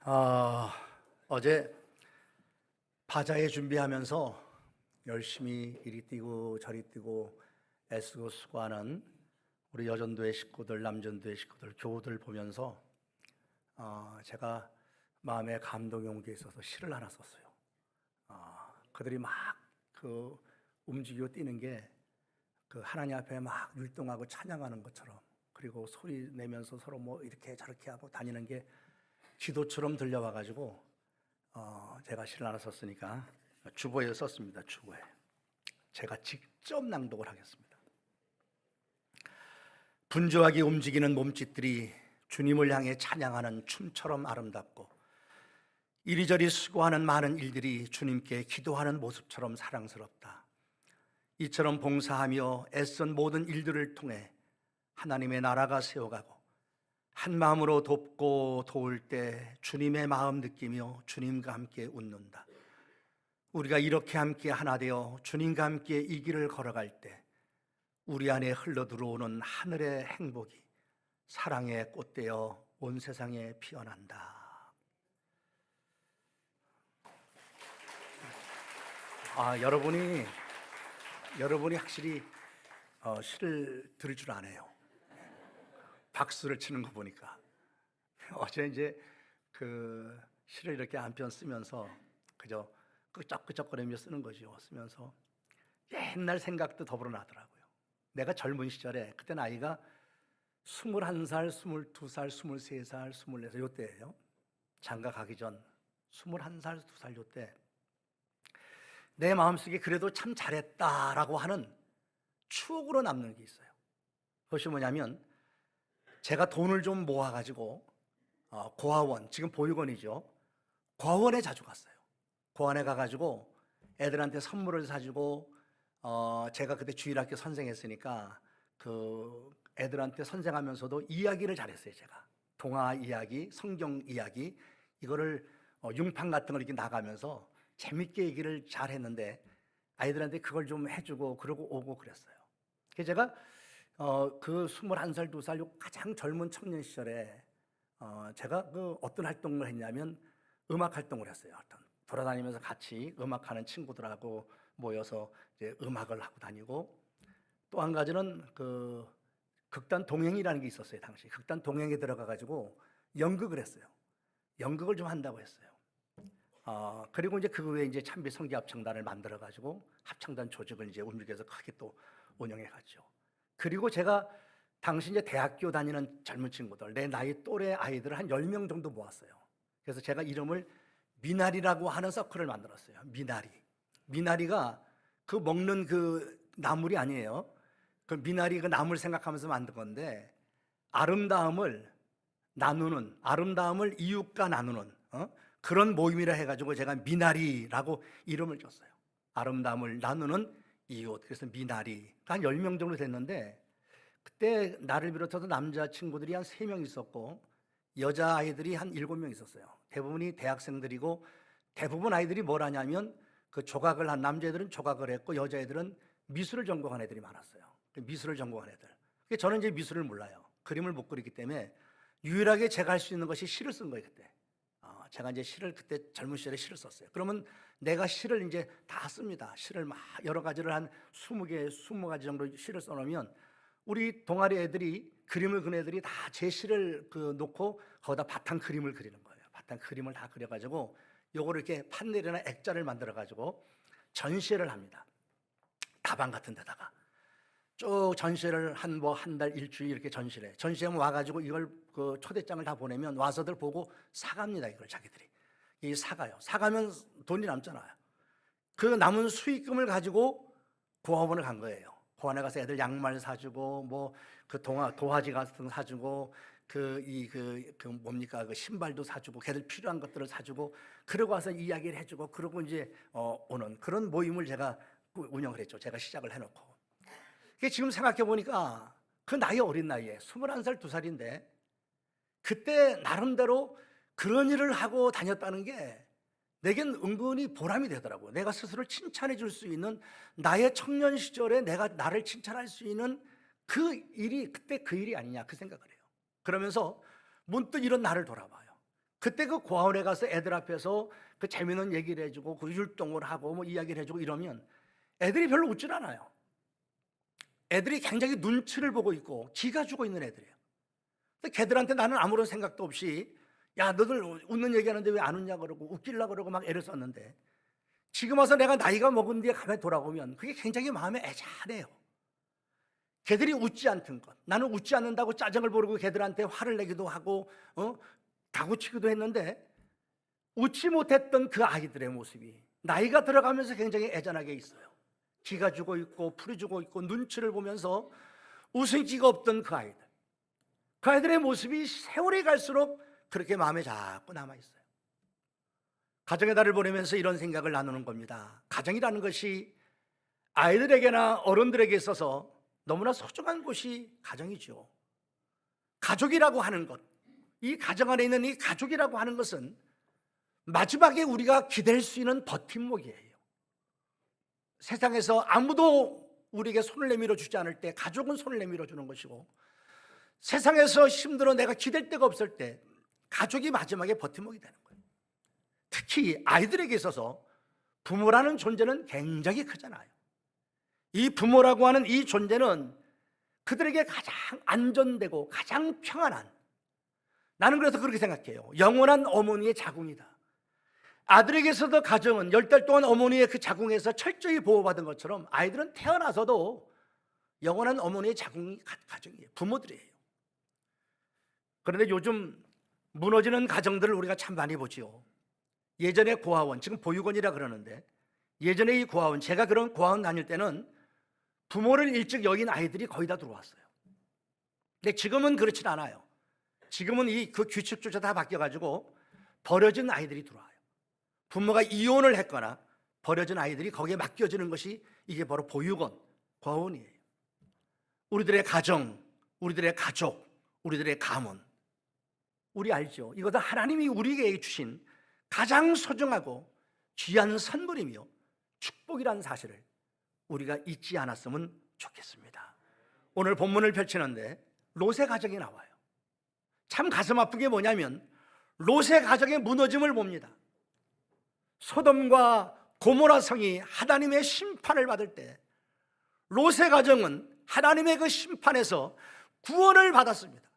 아, 어제 바자회 준비하면서 열심히 이리 뛰고 저리 뛰고 애쓰고 수고하는 우리 여전도의 식구들, 남전도의 식구들, 교우들 보면서 어, 제가 마음에 감동이 온 게 있어서 시를 하나 썼어요. 어, 그들이 막 그 움직이고 뛰는 게 그 하나님 앞에 막 율동하고 찬양하는 것처럼 그리고 소리 내면서 서로 뭐 이렇게 저렇게 하고 다니는 게 기도처럼 들려와 가지고 어, 제가 하나 썼으니까 주보에 썼습니다. 주보에 제가 직접 낭독을 하겠습니다. 분주하게 움직이는 몸짓들이 주님을 향해 찬양하는 춤처럼 아름답고 이리저리 수고하는 많은 일들이 주님께 기도하는 모습처럼 사랑스럽다. 이처럼 봉사하며 애쓴 모든 일들을 통해 하나님의 나라가 세워가고 한 마음으로 돕고 도울 때 주님의 마음 느끼며 주님과 함께 웃는다. 우리가 이렇게 함께 하나 되어 주님과 함께 이 길을 걸어갈 때 우리 안에 흘러 들어오는 하늘의 행복이 사랑의 꽃되어 온 세상에 피어난다. 아, 여러분이 여러분이 확실히 어, 시를 들을 줄 아네요. 박수를 치는 거 보니까 어제 이제 그 시를 이렇게 한 편 쓰면서 그저 끄적끄적거리며 쓰는 거죠. 쓰면서 옛날 생각도 더불어 나더라고요. 내가 젊은 시절에 그때 나이가 21살, 22살, 23살, 24살 요때예요. 장가 가기 전 21살, 2살 요때 내 마음속에 그래도 참 잘했다라고 하는 추억으로 남는 게 있어요. 그것이 뭐냐면 제가 돈을 좀 모아가지고 어, 고아원 지금 보육원이죠. 고아원에 자주 갔어요. 고아원에 가가지고 애들한테 선물을 사주고 어, 제가 그때 주일학교 선생했으니까 그 애들한테 선생하면서도 이야기를 잘했어요. 제가 동화 이야기, 성경 이야기 이거를 어, 융판 같은 걸 이렇게 나가면서 재밌게 얘기를 잘 했는데 아이들한테 그걸 좀 해주고 그러고 오고 그랬어요. 그래서 제가 어, 그 21살, 2살 요 가장 젊은 청년 시절에 어, 제가 그 어떤 활동을 했냐면 음악 활동을 했어요. 어떤 돌아다니면서 같이 음악하는 친구들하고 모여서 이제 음악을 하고 다니고 또 한 가지는 그 극단 동행이라는 게 있었어요. 당시 극단 동행에 들어가 가지고 연극을 했어요. 연극을 좀 한다고 했어요. 어, 그리고 이제 그 후에 이제 참비 성기 합창단을 만들어 가지고 합창단 조직을 이제 움직여서 크게 또 운영해 갔죠. 그리고 제가 당시 이제 대학교 다니는 젊은 친구들, 내 나이 또래 아이들 한 10명 정도 모았어요. 그래서 제가 이름을 미나리라고 하는 서클을 만들었어요. 미나리. 미나리가 그 먹는 그 나물이 아니에요. 그 미나리 그 나물 생각하면서 만든 건데 아름다움을 나누는 아름다움을 이웃과 나누는 어? 그런 모임이라 해가지고 제가 미나리라고 이름을 줬어요. 아름다움을 나누는 이웃. 그래서 미나리가 한 10명 정도 됐는데 그때 나를 비롯해서 남자 친구들이 한 3명 있었고 여자 아이들이 한 7명 있었어요. 대부분이 대학생들이고 대부분 아이들이 뭘 하냐면 그 조각을 한 남자애들은 조각을 했고 여자애들은 미술을 전공한 애들이 많았어요. 그 미술을 전공한 애들. 그러니까 저는 이제 미술을 몰라요. 그림을 못 그리기 때문에 유일하게 제가 할 수 있는 것이 시를 쓴 거예요, 그때. 어, 제가 이제 시를 그때 젊은 시절에 시를 썼어요. 그러면 내가 시를 이제 다 씁니다. 시를 막 여러 가지를 한 20개, 20가지 정도 시를 써놓으면 우리 동아리 애들이 그림을 그린 애들이 다 제 시를 그 놓고 거기다 바탕 그림을 그리는 거예요. 바탕 그림을 다 그려가지고 요거를 이렇게 판넬이나 액자를 만들어가지고 전시회를 합니다. 다방 같은 데다가 쭉 전시회를 한 뭐 한 달 일주일 이렇게 전시를 해. 전시하면 와가지고 이걸 그 초대장을 다 보내면 와서들 보고 사갑니다 이걸 자기들이 이 사가요. 사가면 돈이 남잖아요. 그 남은 수익금을 가지고 고아원을 간 거예요. 고아원에 가서 애들 양말 사주고 뭐 그 동화 도화지 같은 거 사주고 그이그그 뭡니까 그 신발도 사주고 걔들 필요한 것들을 사주고 그러고 와서 이야기를 해주고 그러고 이제 어 오는 그런 모임을 제가 운영을 했죠. 제가 시작을 해놓고. 지금 생각해 보니까 그 나이 어린 나이에 21살, 2살인데 그때 나름대로 그런 일을 하고 다녔다는 게 내겐 은근히 보람이 되더라고요. 내가 스스로를 칭찬해 줄 수 있는 나의 청년 시절에 내가 나를 칭찬할 수 있는 그 일이 그때 그 일이 아니냐 그 생각을 해요. 그러면서 문득 이런 나를 돌아봐요. 그때 그 고아원에 가서 애들 앞에서 그 재미있는 얘기를 해주고 그 율동을 하고 뭐 이야기를 해주고 이러면 애들이 별로 웃질 않아요. 애들이 굉장히 눈치를 보고 있고 기가 죽어 있는 애들이에요. 근데 걔들한테 나는 아무런 생각도 없이 야 너들 웃는 얘기하는데 왜 안 웃냐 그러고 웃길라 그러고 막 애를 썼는데 지금 와서 내가 나이가 먹은 뒤에 가만히 돌아보면 그게 굉장히 마음에 애잔해요. 걔들이 웃지 않던 것. 나는 웃지 않는다고 짜증을 부르고 걔들한테 화를 내기도 하고 어? 다구치기도 했는데 웃지 못했던 그 아이들의 모습이 나이가 들어가면서 굉장히 애잔하게 있어요. 기가 죽어 있고 풀이 죽어 있고 눈치를 보면서 웃음기가 없던 그 아이들. 그 아이들의 모습이 세월이 갈수록 그렇게 마음에 자꾸 남아 있어요. 가정의 달을 보내면서 이런 생각을 나누는 겁니다. 가정이라는 것이 아이들에게나 어른들에게 있어서 너무나 소중한 곳이 가정이죠. 가족이라고 하는 것, 이 가정 안에 있는 이 가족이라고 하는 것은 마지막에 우리가 기댈 수 있는 버팀목이에요. 세상에서 아무도 우리에게 손을 내밀어 주지 않을 때 가족은 손을 내밀어 주는 것이고 세상에서 힘들어 내가 기댈 데가 없을 때 가족이 마지막에 버팀목이 되는 거예요. 특히 아이들에게 있어서 부모라는 존재는 굉장히 크잖아요. 이 부모라고 하는 이 존재는 그들에게 가장 안전되고 가장 평안한 나는 그래서 그렇게 생각해요. 영원한 어머니의 자궁이다. 아들에게서도 가정은 열 달 동안 어머니의 그 자궁에서 철저히 보호받은 것처럼 아이들은 태어나서도 영원한 어머니의 자궁이 가- 가정이에요. 부모들이에요. 그런데 요즘 무너지는 가정들을 우리가 참 많이 보지요. 예전에 고아원, 지금 보육원이라 그러는데 예전에 이 고아원, 제가 그런 고아원 다닐 때는 부모를 일찍 여긴 아이들이 거의 다 들어왔어요. 근데 지금은 그렇진 않아요. 지금은 이 그 규칙조차 다 바뀌어가지고 버려진 아이들이 들어와요. 부모가 이혼을 했거나 버려진 아이들이 거기에 맡겨지는 것이 이게 바로 보육원, 고아원이에요. 우리들의 가정, 우리들의 가족, 우리들의 가문. 우리 알죠? 이것은 하나님이 우리에게 주신 가장 소중하고 귀한 선물이며 축복이라는 사실을 우리가 잊지 않았으면 좋겠습니다. 오늘 본문을 펼치는데 롯의 가정이 나와요. 참 가슴 아픈 게 뭐냐면 롯의 가정의 무너짐을 봅니다. 소돔과 고모라 성이 하나님의 심판을 받을 때 롯의 가정은 하나님의 그 심판에서 구원을 받았습니다.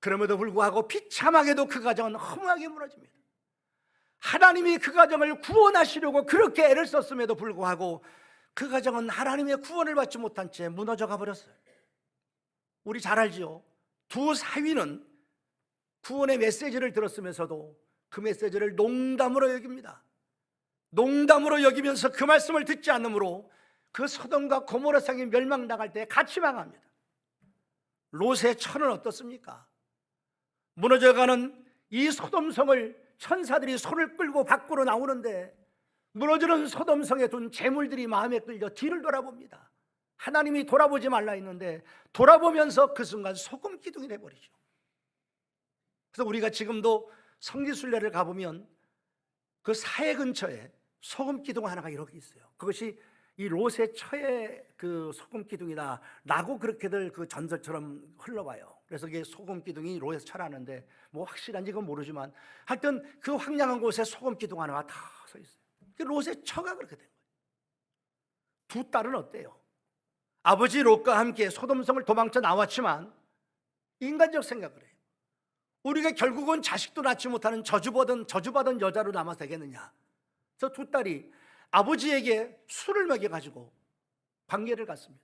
그럼에도 불구하고 비참하게도 그 가정은 허무하게 무너집니다. 하나님이 그 가정을 구원하시려고 그렇게 애를 썼음에도 불구하고 그 가정은 하나님의 구원을 받지 못한 채 무너져 가 버렸어요. 우리 잘 알지요. 두 사위는 구원의 메시지를 들었으면서도 그 메시지를 농담으로 여깁니다. 농담으로 여기면서 그 말씀을 듣지 않으므로 그 소돔과 고모라 성이 멸망당할 때 같이 망합니다. 롯의 처는 어떻습니까? 무너져가는 이 소돔성을 천사들이 손을 끌고 밖으로 나오는데 무너지는 소돔성에 둔 재물들이 마음에 끌려 뒤를 돌아봅니다. 하나님이 돌아보지 말라 했는데 돌아보면서 그 순간 소금 기둥이 돼버리죠. 그래서 우리가 지금도 성지순례를 가보면 그 사해 근처에 소금 기둥 하나가 이렇게 있어요. 그것이 이 롯의 처의 그 소금 기둥이다라고 그렇게들 그 전설처럼 흘러와요. 그래서 이게 소금 기둥이 롯의 처라는데 뭐 확실한지 그건 모르지만 하여튼 그 황량한 곳에 소금 기둥 하나가 다 서 있어요. 그 롯의 처가 그렇게 된 거예요. 두 딸은 어때요? 아버지 롯과 함께 소돔성을 도망쳐 나왔지만 인간적 생각을 해요. 우리가 결국은 자식도 낳지 못하는 저주받은 저주받은 여자로 남아 되겠느냐? 저 두 딸이 아버지에게 술을 먹여 가지고 관계를 갖습니다.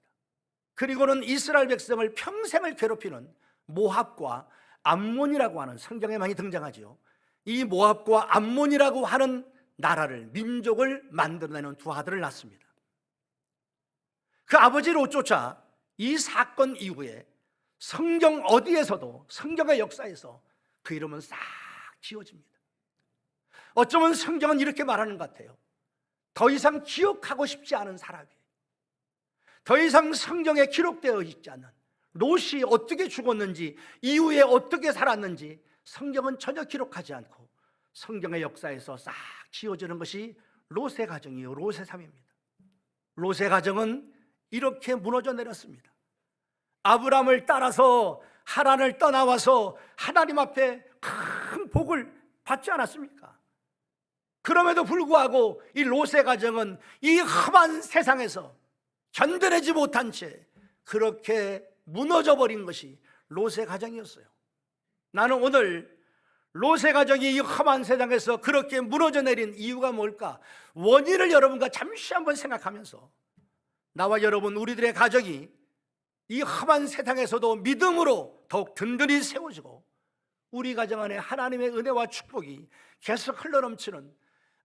그리고는 이스라엘 백성을 평생을 괴롭히는 모압과 암몬이라고 하는 성경에 많이 등장하지요. 이 모압과 암몬이라고 하는 나라를 민족을 만들어내는 두 아들을 낳습니다. 그 아버지로 쫓아 이 사건 이후에 성경 어디에서도 성경의 역사에서 그 이름은 싹 지워집니다. 어쩌면 성경은 이렇게 말하는 것 같아요. 더 이상 기억하고 싶지 않은 사람이에요. 더 이상 성경에 기록되어 있지 않은 롯이 어떻게 죽었는지 이후에 어떻게 살았는지 성경은 전혀 기록하지 않고 성경의 역사에서 싹 지워지는 것이 롯의 가정이요 롯의 삶입니다. 롯의 가정은 이렇게 무너져 내렸습니다. 아브람을 따라서 하란을 떠나와서 하나님 앞에 큰 복을 받지 않았습니까? 그럼에도 불구하고 이 로세 가정은 이 험한 세상에서 견뎌내지 못한 채 그렇게 무너져 버린 것이 로세 가정이었어요. 나는 오늘 로세 가정이 이 험한 세상에서 그렇게 무너져 내린 이유가 뭘까? 원인을 여러분과 잠시 한번 생각하면서 나와 여러분 우리들의 가정이 이 험한 세상에서도 믿음으로 더욱 든든히 세워지고 우리 가정 안에 하나님의 은혜와 축복이 계속 흘러넘치는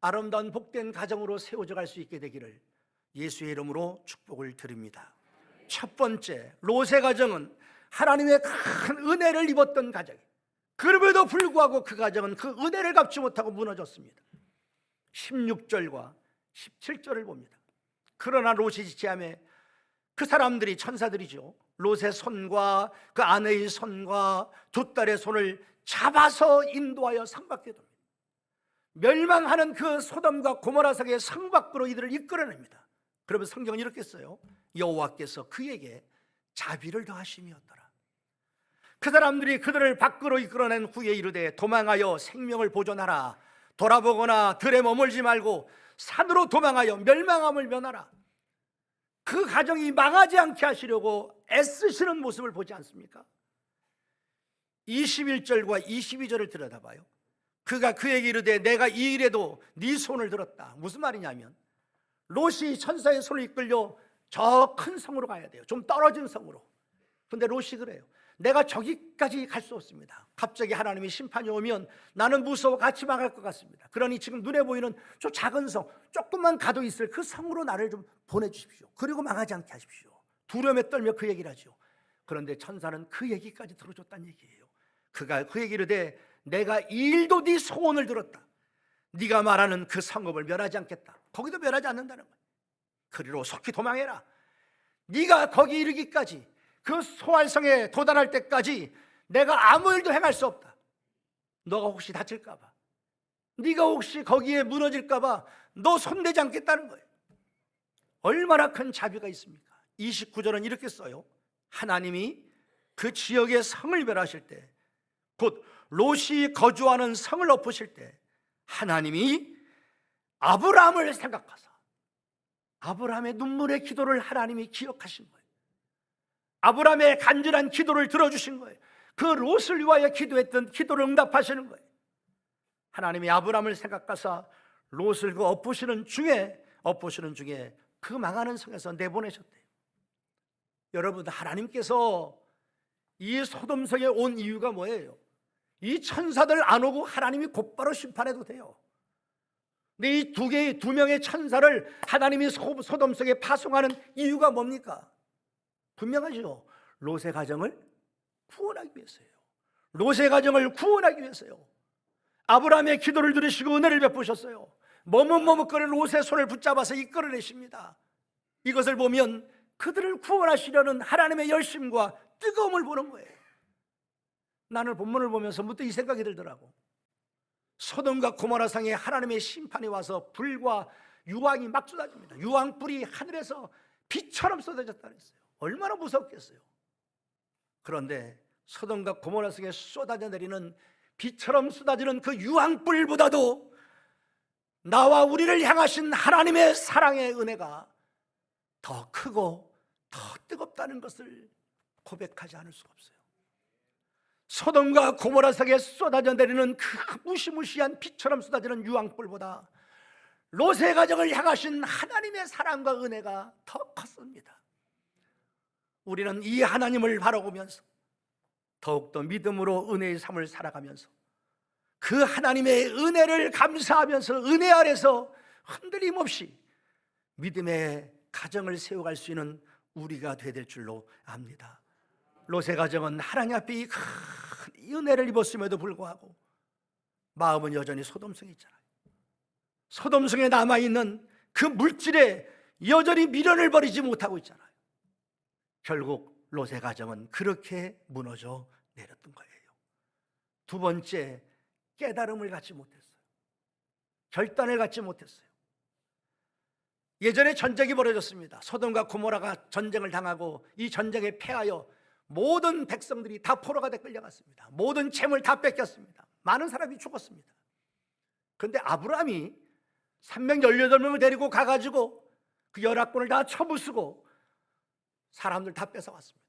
아름다운 복된 가정으로 세워져 갈 수 있게 되기를 예수의 이름으로 축복을 드립니다. 첫 번째, 로세 가정은 하나님의 큰 은혜를 입었던 가정이에요. 그럼에도 불구하고 그 가정은 그 은혜를 갚지 못하고 무너졌습니다. 16절과 17절을 봅니다. 그러나 롯이 지체함에 그 사람들이 천사들이죠. 롯의 손과 그 아내의 손과 두 딸의 손을 잡아서 인도하여 상밖에 둡니다. 멸망하는 그 소돔과 고모라 성의 성 밖으로 이들을 이끌어냅니다. 그러면 성경은 이렇게 써요. 여호와께서 그에게 자비를 더하심이었더라. 그 사람들이 그들을 밖으로 이끌어낸 후에 이르되 도망하여 생명을 보존하라. 돌아보거나 들에 머물지 말고 산으로 도망하여 멸망함을 면하라. 그 가정이 망하지 않게 하시려고 애쓰시는 모습을 보지 않습니까? 21절과 22절을 들여다봐요. 그가 그에게 이르되 내가 이 일에도 네 손을 들었다. 무슨 말이냐면 롯이 천사의 손을 이끌려 저 큰 성으로 가야 돼요. 좀 떨어진 성으로. 근데 롯이 그래요. 내가 저기까지 갈 수 없습니다. 갑자기 하나님이 심판이 오면 나는 무서워 같이 망할 것 같습니다. 그러니 지금 눈에 보이는 저 작은 성, 조금만 가도 있을 그 성으로 나를 좀 보내주십시오. 그리고 망하지 않게 하십시오. 두려움에 떨며 그 얘기를 하죠. 그런데 천사는 그 얘기까지 들어줬다는 얘기예요. 그가 그 얘기를 대 내가 일도 네 소원을 들었다. 네가 말하는 그 성읍을 멸하지 않겠다. 거기도 멸하지 않는다는 거야. 그리로 속히 도망해라. 네가 거기 이르기까지 그 소활성에 도달할 때까지 내가 아무 일도 행할 수 없다. 너가 혹시 다칠까 봐. 네가 혹시 거기에 무너질까 봐너 손대지 않겠다는 거예요. 얼마나 큰 자비가 있습니까? 29절은 이렇게 써요. 하나님이 그 지역의 성을 멸하실 때, 곧 롯이 거주하는 성을 엎으실 때, 하나님이 아브라함을 생각하사 아브라함의 눈물의 기도를 하나님이 기억하신 거예요. 아브라함의 간절한 기도를 들어주신 거예요. 그 롯을 위하여 기도했던 기도를 응답하시는 거예요. 하나님이 아브라함을 생각하사 롯을 그 엎으시는 중에 엎으시는 중에 그 망하는 성에서 내보내셨대요. 여러분 하나님께서 이 소돔성에 온 이유가 뭐예요? 이 천사들 안 오고 하나님이 곧바로 심판해도 돼요. 근데 이 두 개의 두 명의 천사를 하나님이 소- 소돔성에 파송하는 이유가 뭡니까? 분명하죠. 롯의 가정을 구원하기 위해서예요. 롯의 가정을 구원하기 위해서요. 아브라함의 기도를 들으시고 은혜를 베푸셨어요. 머뭇머뭇거리는 롯의 손을 붙잡아서 이끌어내십니다. 이것을 보면 그들을 구원하시려는 하나님의 열심과 뜨거움을 보는 거예요. 나는 본문을 보면서 문득 이 생각이 들더라고. 소돔과 고모라 상에 하나님의 심판이 와서 불과 유황이 막 쏟아집니다. 유황불이 하늘에서 비처럼 쏟아졌다 그랬어요. 얼마나 무섭겠어요. 그런데 소돔과 고모라 성에 쏟아져 내리는 비처럼 쏟아지는 그 유황불보다도 나와 우리를 향하신 하나님의 사랑의 은혜가 더 크고 더 뜨겁다는 것을 고백하지 않을 수가 없어요. 소돔과 고모라 성에 쏟아져 내리는 그 무시무시한 빛처럼 쏟아지는 유황불보다 롯의 가정을 향하신 하나님의 사랑과 은혜가 더 컸습니다. 우리는 이 하나님을 바라보면서 더욱더 믿음으로 은혜의 삶을 살아가면서 그 하나님의 은혜를 감사하면서 은혜 아래서 흔들림 없이 믿음의 가정을 세워갈 수 있는 우리가 되야 될 줄로 압니다. 롯의 가정은 하나님 앞에 이큰 은혜를 입었음에도 불구하고 마음은 여전히 소돔성에 있잖아요. 소돔성에 남아 있는 그 물질에 여전히 미련을 버리지 못하고 있잖아요. 결국 롯의 가정은 그렇게 무너져 내렸던 거예요. 두 번째 깨달음을 갖지 못했어요. 결단을 갖지 못했어요. 예전에 전쟁이 벌어졌습니다. 소돔과 고모라가 전쟁을 당하고 이 전쟁에 패하여 모든 백성들이 다 포로가 돼 끌려갔습니다. 모든 재물 다 뺏겼습니다. 많은 사람이 죽었습니다. 근데 아브라함이 318명을 데리고 가가지고 그 열악권을 다 쳐부수고 사람들 다 뺏어왔습니다.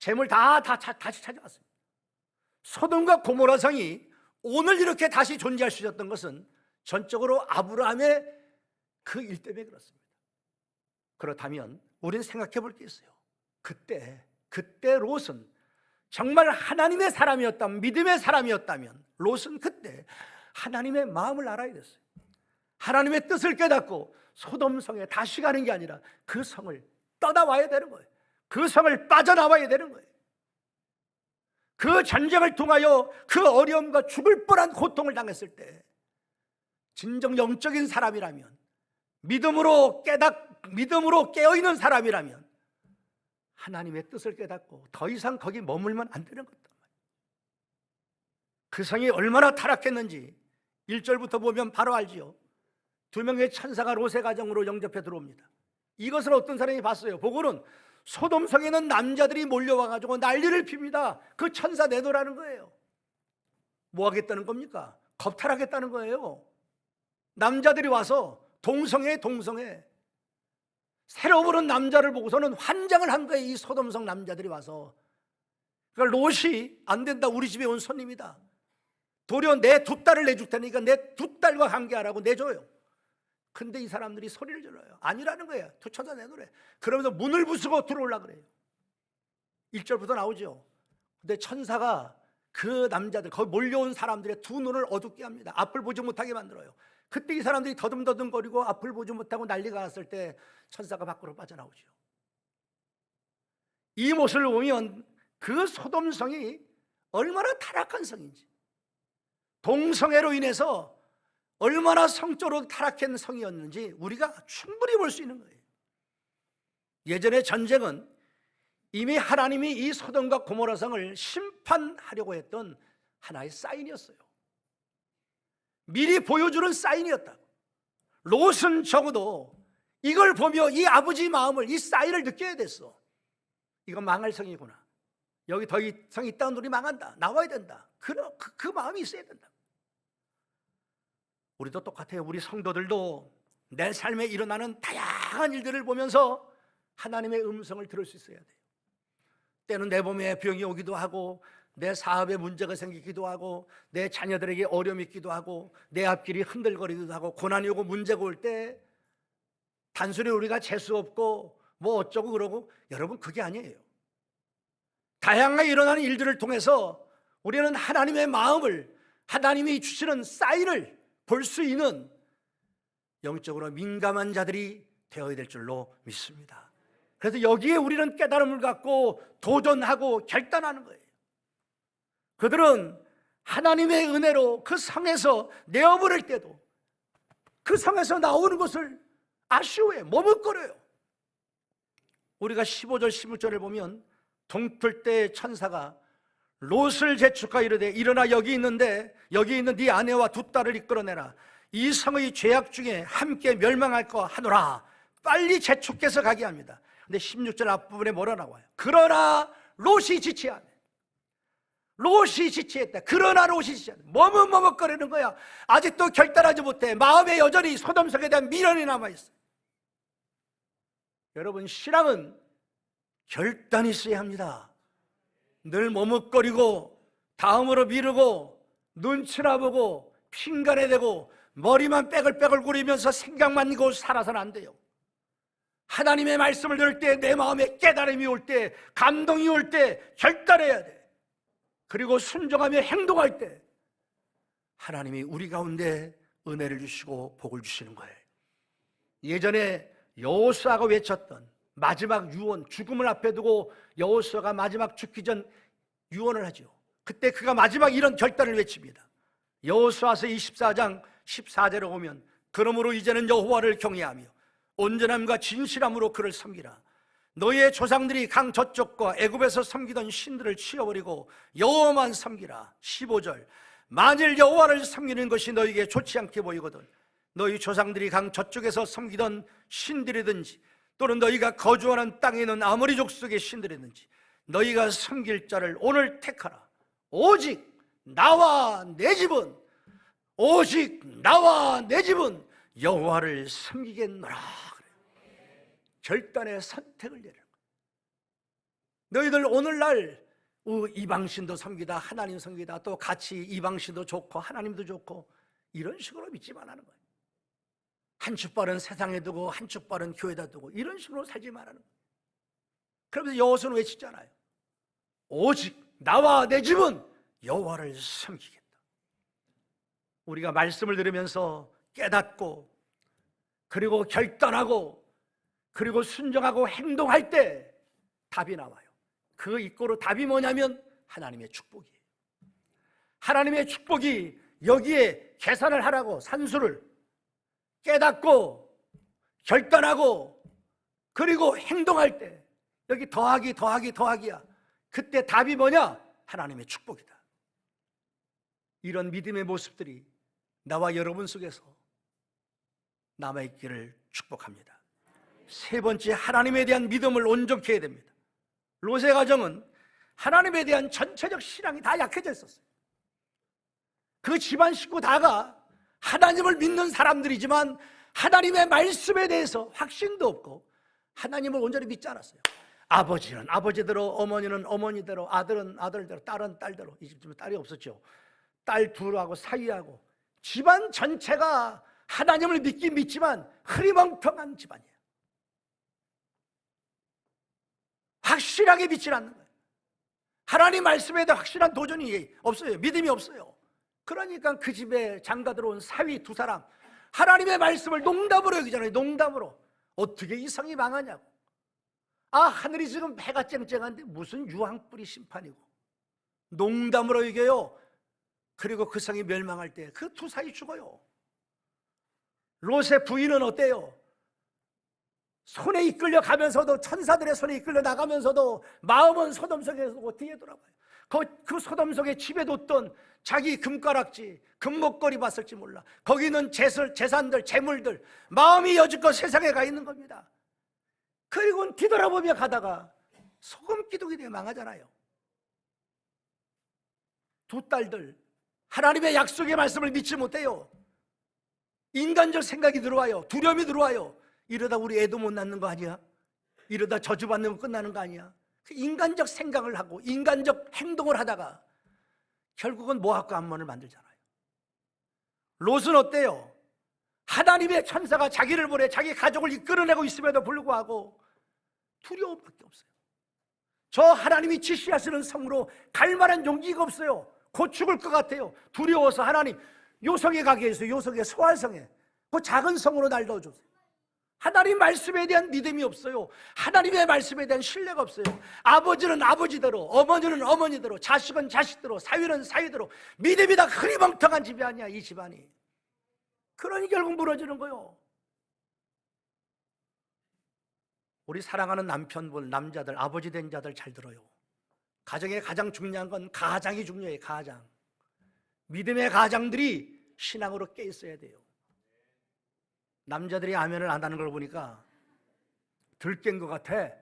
재물 다, 다, 다 다시 찾아왔습니다. 소돔과 고모라 성이 오늘 이렇게 다시 존재할 수 있었던 것은 전적으로 아브라함의 그 일 때문에 그렇습니다. 그렇다면 우리는 생각해 볼 게 있어요. 그때 그때 롯은 정말 하나님의 사람이었다면 믿음의 사람이었다면 롯은 그때 하나님의 마음을 알아야 됐어요. 하나님의 뜻을 깨닫고 소돔성에 다시 가는 게 아니라 그 성을 떠나와야 되는 거예요. 그 성을 빠져나와야 되는 거예요. 그 전쟁을 통하여 그 어려움과 죽을 뻔한 고통을 당했을 때 진정 영적인 사람이라면 믿음으로 깨닫 믿음으로 깨어 있는 사람이라면 하나님의 뜻을 깨닫고 더 이상 거기 머물면 안 되는 것단 말이에요. 그 성이 얼마나 타락했는지 1절부터 보면 바로 알지요. 두 명의 천사가 롯의 가정으로 영접해 들어옵니다. 이것을 어떤 사람이 봤어요. 보고는 소돔 성에는 남자들이 몰려와 가지고 난리를 핍니다. 그 천사 내놓으라는 거예요. 뭐 하겠다는 겁니까? 겁탈하겠다는 거예요. 남자들이 와서 동성애 동성애 새로 보는 남자를 보고서는 환장을 한 거예요. 이 소돔성 남자들이 와서. 그러니까 롯이 안 된다. 우리 집에 온 손님이다. 도리어 내 두 딸을 내줄 테니까 내 두 딸과 관계하라고 내줘요. 근데 이 사람들이 소리를 질러요. 아니라는 거예요. 투천사 내놓으래. 그러면서 문을 부수고 들어올라 그래요. 1절부터 나오죠. 근데 천사가 그 남자들, 거기 몰려온 사람들의 두 눈을 어둡게 합니다. 앞을 보지 못하게 만들어요. 그때 이 사람들이 더듬더듬거리고 앞을 보지 못하고 난리가 났을 때 천사가 밖으로 빠져나오죠. 이 모습을 보면 그 소돔성이 얼마나 타락한 성인지, 동성애로 인해서 얼마나 성적으로 타락한 성이었는지 우리가 충분히 볼 수 있는 거예요. 예전의 전쟁은 이미 하나님이 이 소돔과 고모라 성을 심판하려고 했던 하나의 사인이었어요. 미리 보여주는 사인이었다. 롯은 적어도 이걸 보며 이 아버지 마음을 이 사인을 느껴야 됐어. 이건 망할 성이구나. 여기 더 이상 있다는 우리 망한다. 나와야 된다. 그, 그, 그 마음이 있어야 된다. 우리도 똑같아요. 우리 성도들도 내 삶에 일어나는 다양한 일들을 보면서 하나님의 음성을 들을 수 있어야 돼요. 때는 내 몸에 병이 오기도 하고 내 사업에 문제가 생기기도 하고 내 자녀들에게 어려움이 있기도 하고 내 앞길이 흔들거리기도 하고 고난이 오고 문제가 올 때 단순히 우리가 재수 없고 뭐 어쩌고 그러고 여러분 그게 아니에요. 다양하게 일어나는 일들을 통해서 우리는 하나님의 마음을 하나님이 주시는 사인을 볼 수 있는 영적으로 민감한 자들이 되어야 될 줄로 믿습니다. 그래서 여기에 우리는 깨달음을 갖고 도전하고 결단하는 거예요. 그들은 하나님의 은혜로 그 성에서 내어버릴 때도 그 성에서 나오는 것을 아쉬워해, 머뭇거려요. 우리가 15절, 16절을 보면 동틀 때 천사가 롯을 재촉하 이르되 일어나 여기 있는데 여기 있는 네 아내와 두 딸을 이끌어내라. 이 성의 죄악 중에 함께 멸망할 거 하노라. 빨리 재촉해서 가게 합니다. 근데 16절 앞부분에 뭐라 나와요? 그러나 롯이 지체하네 롯이 지체했다. 그러나 롯이 지체했다 머뭇머뭇거리는 거야. 아직도 결단하지 못해. 마음에 여전히 소돔성에 대한 미련이 남아있어. 여러분 신앙은 결단이 있어야 합니다. 늘 머뭇거리고 다음으로 미루고 눈치나 보고 핑간에 대고 머리만 빼글빼글 구리면서 생각만 이고 살아서는 안 돼요. 하나님의 말씀을 들을 때 내 마음에 깨달음이 올 때 감동이 올 때 결단해야 돼. 그리고 순종하며 행동할 때 하나님이 우리 가운데 은혜를 주시고 복을 주시는 거예요. 예전에 여호수아가 외쳤던 마지막 유언, 죽음을 앞에 두고 여호수아가 마지막 죽기 전 유언을 하죠. 그때 그가 마지막 이런 결단을 외칩니다. 여호수아서 24장 14절에 보면 그러므로 이제는 여호와를 경외하며 온전함과 진실함으로 그를 섬기라. 너희의 조상들이 강 저쪽과 애굽에서 섬기던 신들을 치워버리고 여호와만 섬기라. 15절 만일 여호와를 섬기는 것이 너희에게 좋지 않게 보이거든 너희 조상들이 강 저쪽에서 섬기던 신들이든지 또는 너희가 거주하는 땅에 있는 아무리 족속의 신들이든지 너희가 섬길 자를 오늘 택하라. 오직 나와 내 집은 오직 나와 내 집은 여호와를 섬기겠노라. 결단의 선택을 내려. 너희들 오늘날 어, 이방신도 섬기다 하나님 섬기다 또 같이 이방신도 좋고 하나님도 좋고 이런 식으로 믿지 말라는 거예요. 한 축발은 세상에 두고 한 축발은 교회에다 두고 이런 식으로 살지 말라는 거예요. 그러면서 여호수는 외치잖아요. 오직 나와 내 집은 여호와를 섬기겠다. 우리가 말씀을 들으면서 깨닫고 그리고 결단하고 그리고 순종하고 행동할 때 답이 나와요. 그 이꼬로 답이 뭐냐면 하나님의 축복이에요. 하나님의 축복이 여기에 계산을 하라고 산수를 깨닫고 결단하고 그리고 행동할 때 여기 더하기 더하기 더하기야. 그때 답이 뭐냐? 하나님의 축복이다. 이런 믿음의 모습들이 나와 여러분 속에서 남아있기를 축복합니다. 세 번째, 하나님에 대한 믿음을 온전히 해야 됩니다. 로세 가정은 하나님에 대한 전체적 신앙이 다 약해져 있었어요. 그 집안 식구 다가 하나님을 믿는 사람들이지만 하나님의 말씀에 대해서 확신도 없고 하나님을 온전히 믿지 않았어요. 아버지는 아버지대로, 어머니는 어머니대로, 아들은 아들대로, 딸은 딸대로. 이 집집에 딸이 없었죠. 딸 둘하고 사위하고 집안 전체가 하나님을 믿긴 믿지만 흐리멍텅한 집안이에요. 확실하게 믿지 않는 거예요. 하나님 말씀에 대해 확실한 도전이 없어요. 믿음이 없어요. 그러니까 그 집에 장가 들어온 사위 두 사람 하나님의 말씀을 농담으로 여기잖아요. 농담으로. 어떻게 이 성이 망하냐고. 아, 하늘이 지금 해가 쨍쨍한데 무슨 유황불이 심판이고. 농담으로 여겨요. 그리고 그 성이 멸망할 때 그 두 사이 죽어요. 롯의 부인은 어때요? 손에 이끌려 가면서도 천사들의 손에 이끌려 나가면서도 마음은 소돔 속에서 뒤에 돌아봐요. 그, 그 소돔 속에 집에 뒀던 자기 금가락지, 금목걸이 봤을지 몰라. 거기는 재설, 재산들, 재물들, 마음이 여지껏 세상에 가 있는 겁니다. 그리고 뒤돌아보며 가다가 소금 기둥이 되어 망하잖아요. 두 딸들, 하나님의 약속의 말씀을 믿지 못해요. 인간적 생각이 들어와요. 두려움이 들어와요. 이러다 우리 애도 못 낳는 거 아니야? 이러다 저주받는 거 끝나는 거 아니야? 그 인간적 생각을 하고 인간적 행동을 하다가 결국은 모압과 암몬을 만들잖아요. 롯은 어때요? 하나님의 천사가 자기를 보내 자기 가족을 이끌어내고 있음에도 불구하고 두려움밖에 없어요. 저 하나님이 지시하시는 성으로 갈 만한 용기가 없어요. 곧 죽을 것 같아요. 두려워서 하나님 요성에 가게 해주세요. 요성에 소활성에 그 작은 성으로 날 넣어주세요. 하나님 말씀에 대한 믿음이 없어요. 하나님의 말씀에 대한 신뢰가 없어요. 아버지는 아버지대로, 어머니는 어머니대로, 자식은 자식대로, 사위는 사위대로 믿음이 다 흐리멍텅한 집이 아니야, 이 집안이. 그러니 결국 무너지는 거요. 우리 사랑하는 남편분, 남자들, 아버지 된 자들 잘 들어요. 가정에 가장 중요한 건 가장이 중요해요, 가장. 믿음의 가장들이 신앙으로 깨 있어야 돼요. 남자들이 아멘을 안 하는 걸 보니까 들깬 것 같아.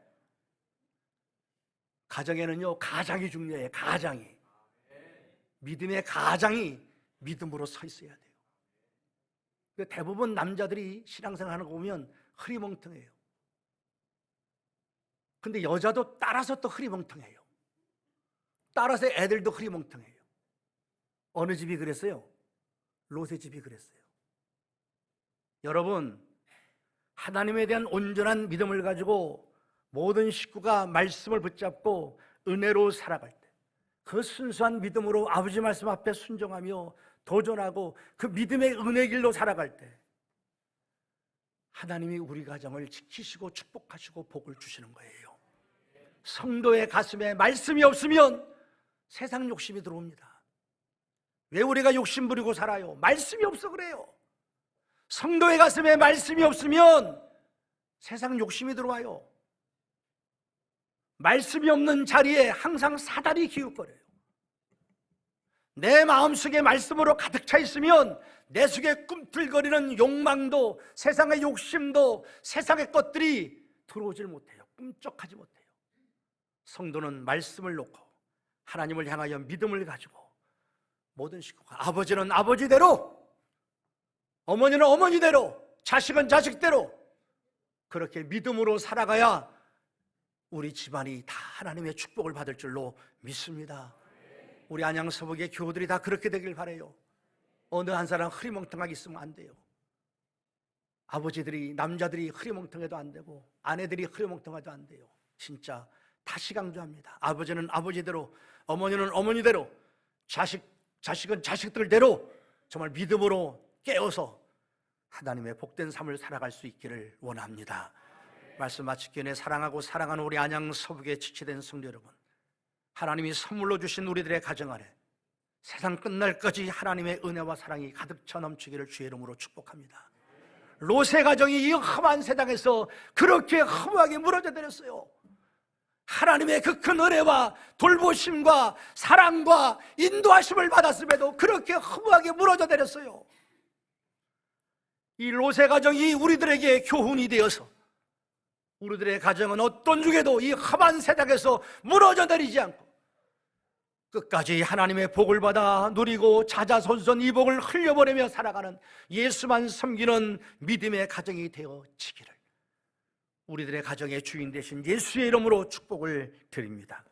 가정에는요, 가장이 중요해요, 가장이. 믿음의 가장이 믿음으로 서 있어야 돼요. 그 대부분 남자들이 신앙생활 하는 거 보면 흐리멍텅해요. 근데 여자도 따라서 또 흐리멍텅해요. 따라서 애들도 흐리멍텅해요. 어느 집이 그랬어요? 롯의 집이 그랬어요. 여러분, 하나님에 대한 온전한 믿음을 가지고 모든 식구가 말씀을 붙잡고 은혜로 살아갈 때, 그 순수한 믿음으로 아버지 말씀 앞에 순종하며 도전하고 그 믿음의 은혜 길로 살아갈 때, 하나님이 우리 가정을 지키시고 축복하시고 복을 주시는 거예요. 성도의 가슴에 말씀이 없으면 세상 욕심이 들어옵니다. 왜 우리가 욕심 부리고 살아요? 말씀이 없어 그래요. 성도의 가슴에 말씀이 없으면 세상 욕심이 들어와요. 말씀이 없는 자리에 항상 사다리 기웃거려요. 내 마음속에 말씀으로 가득 차 있으면 내 속에 꿈틀거리는 욕망도 세상의 욕심도 세상의 것들이 들어오질 못해요. 꿈쩍하지 못해요. 성도는 말씀을 놓고 하나님을 향하여 믿음을 가지고 모든 식구가 아버지는 아버지대로 어머니는 어머니대로, 자식은 자식대로 그렇게 믿음으로 살아가야 우리 집안이 다 하나님의 축복을 받을 줄로 믿습니다. 우리 안양 서북의 교우들이 다 그렇게 되길 바래요. 어느 한 사람 흐리멍텅하게 있으면 안 돼요. 아버지들이 남자들이 흐리멍텅해도 안 되고 아내들이 흐리멍텅해도 안 돼요. 진짜 다시 강조합니다. 아버지는 아버지대로, 어머니는 어머니대로, 자식 자식은 자식들대로 정말 믿음으로 깨어서 하나님의 복된 삶을 살아갈 수 있기를 원합니다. 말씀 마치기 전에 사랑하고 사랑하는 우리 안양 서북의 지체된 성도 여러분, 하나님이 선물로 주신 우리들의 가정 안에 세상 끝날까지 하나님의 은혜와 사랑이 가득 차 넘치기를 주의 이름으로 축복합니다. 로세 가정이 이 험한 세상에서 그렇게 허무하게 무너져 내렸어요. 하나님의 그 큰 은혜와 돌보심과 사랑과 인도하심을 받았음에도 그렇게 허무하게 무너져 내렸어요. 이 로세 가정이 우리들에게 교훈이 되어서 우리들의 가정은 어떤 중에도 이 험한 세상에서 무너져 내리지 않고 끝까지 하나님의 복을 받아 누리고 자자손손 이 복을 흘려보내며 살아가는 예수만 섬기는 믿음의 가정이 되어지기를 우리들의 가정의 주인 되신 예수의 이름으로 축복을 드립니다.